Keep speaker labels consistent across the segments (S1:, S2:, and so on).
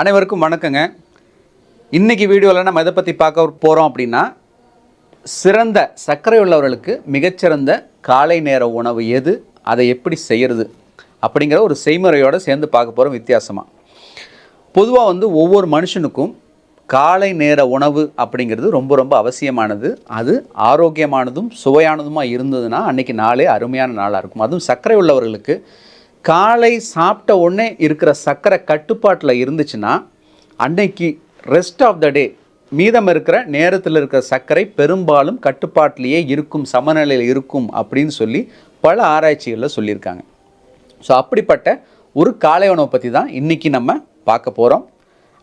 S1: அனைவருக்கும் வணக்கங்க. இன்றைக்கி வீடியோவில் நம்ம எதை பற்றி பார்க்க போகிறோம் அப்படின்னா சிறந்த சர்க்கரை உள்ளவர்களுக்கு மிகச்சிறந்த காலை நேர உணவு எது அதை எப்படி செய்கிறது அப்படிங்கிற ஒரு செய்முறையோடு சேர்ந்து பார்க்க போகிறோம் வித்தியாசமாக பொதுவாக வந்து ஒவ்வொரு மனுஷனுக்கும் காலை நேர உணவு அப்படிங்கிறது ரொம்ப ரொம்ப அவசியமானது. அது ஆரோக்கியமானதும் சுவையானதுமாக இருந்ததுன்னா அன்றைக்கி நாளே அருமையான நாளாக இருக்கும். அதுவும் சர்க்கரை உள்ளவர்களுக்கு காலை சாப்பிட்ட உடனே இருக்கிற சர்க்கரை கட்டுப்பாட்டில் இருந்துச்சுன்னா அன்னைக்கு ரெஸ்ட் ஆஃப் த டே மீதம் இருக்கிற நேரத்தில் இருக்கிற சர்க்கரை பெரும்பாலும் கட்டுப்பாட்டிலேயே இருக்கும் சமநிலையில் இருக்கும் அப்படின்னு சொல்லி பல ஆராய்ச்சிகளில் சொல்லியிருக்காங்க. ஸோ அப்படிப்பட்ட ஒரு காலை உணவை பற்றி தான் இன்றைக்கி நம்ம பார்க்க போகிறோம்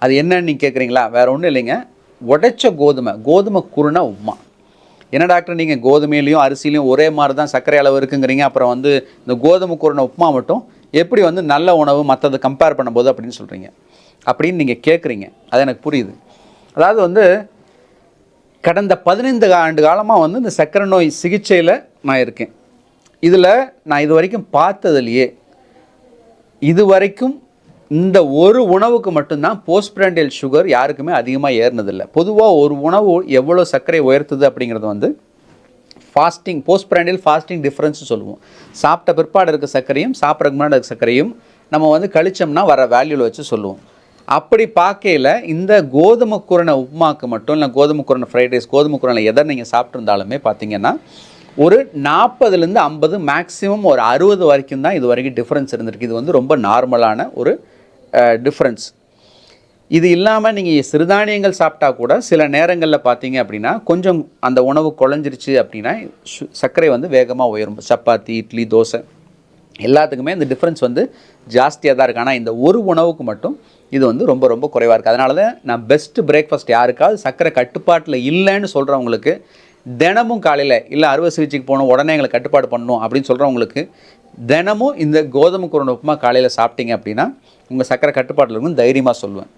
S1: அது என்னன்னு நீங்கள் கேட்குறீங்களா வேற ஒன்றும் இல்லைங்க. உடைச்ச கோதுமை கோதுமை குருண உப்புமா. என்ன டாக்டர் நீங்கள் கோதுமையிலையும் அரிசிலையும் ஒரே மாதிரி தான் சர்க்கரை அளவு இருக்குங்கிறீங்க. அப்புறம் வந்து இந்த கோதுமை குருணை உப்புமா மட்டும் எப்படி வந்து நல்ல உணவு மற்றதை கம்பேர் பண்ணும்போது அப்படின்னு சொல்கிறீங்க அப்படின்னு நீங்கள் கேட்குறீங்க அது எனக்கு புரியுது. அதாவது வந்து கடந்த பதினைந்து ஆண்டு காலமாக வந்து இந்த சர்க்கரை நோய் சிகிச்சையில் நான் இருக்கேன். இதில் நான் இது வரைக்கும் பார்த்ததுலையே இது வரைக்கும் இந்த ஒரு உணவுக்கு மட்டும்தான் போஸ்ட்பிராண்டியல் சுகர் யாருக்குமே அதிகமாக ஏறினதில்லை. பொதுவாக ஒரு உணவு எவ்வளோ சர்க்கரை உயர்த்துது அப்படிங்கிறது வந்து ஃபாஸ்டிங் போஸ்ட் பிராண்டில் ஃபாஸ்டிங் டிஃப்ரென்ஸ் சொல்லுவோம். சாப்பிட்ட பிற்பாடு இருக்க சர்க்கரையும் சாப்பிட்றதுக்கு முன்னாடி இருக்க சர்க்கரையும் நம்ம வந்து கழிச்சோம்னா வர வேல்யூவில் வச்சு சொல்லுவோம். அப்படி பார்க்கையில் இந்த கோதுமை குரண உப்புமாக்கு மட்டும் இல்லை கோதுமை குரண ஃப்ரைட் ரைஸ் கோதுமை குரணை எதை நீங்கள் சாப்பிட்ருந்தாலுமே பார்த்தீங்கன்னா ஒரு நாற்பதுலேருந்து ஐம்பது மேக்ஸிமம் ஒரு அறுபது வரைக்கும் தான் இது வரைக்கும் டிஃப்ரென்ஸ் இருந்திருக்கு. இது வந்து ரொம்ப நார்மலான ஒரு டிஃப்ரென்ஸ் இது இல்லாமல் நீங்கள் சிறுதானியங்கள் சாப்பிட்டா கூட சில நேரங்களில் பார்த்தீங்க அப்படின்னா கொஞ்சம் அந்த உணவு குழஞ்சிருச்சு அப்படின்னா சு- சர்க்கரை வந்து வேகமாக உயரும். சப்பாத்தி இட்லி தோசை எல்லாத்துக்குமே இந்த டிஃப்ரென்ஸ் வந்து ஜாஸ்தியாக தான் இருக்குது ஆனால் இந்த ஒரு உணவுக்கு மட்டும் இது வந்து ரொம்ப ரொம்ப குறைவாக இருக்குது அதனால தான் நான் பெஸ்ட்டு பிரேக்ஃபாஸ்ட் யாருக்காவது சர்க்கரை கட்டுப்பாட்டில் இல்லைன்னு சொல்கிறவங்களுக்கு தினமும் காலையில் இல்லை அறுவை சிகிச்சைக்கு போகணும் உடனே எங்களை கட்டுப்பாடு பண்ணணும் அப்படின்னு சொல்கிறவங்களுக்கு தினமும் இந்த கோதுமை குருணை உப்புமா காலையில் சாப்பிட்டீங்க அப்படின்னா உங்கள் சர்க்கரை கட்டுப்பாட்டில் இருக்கும் தைரியமாக சொல்லுவேன்.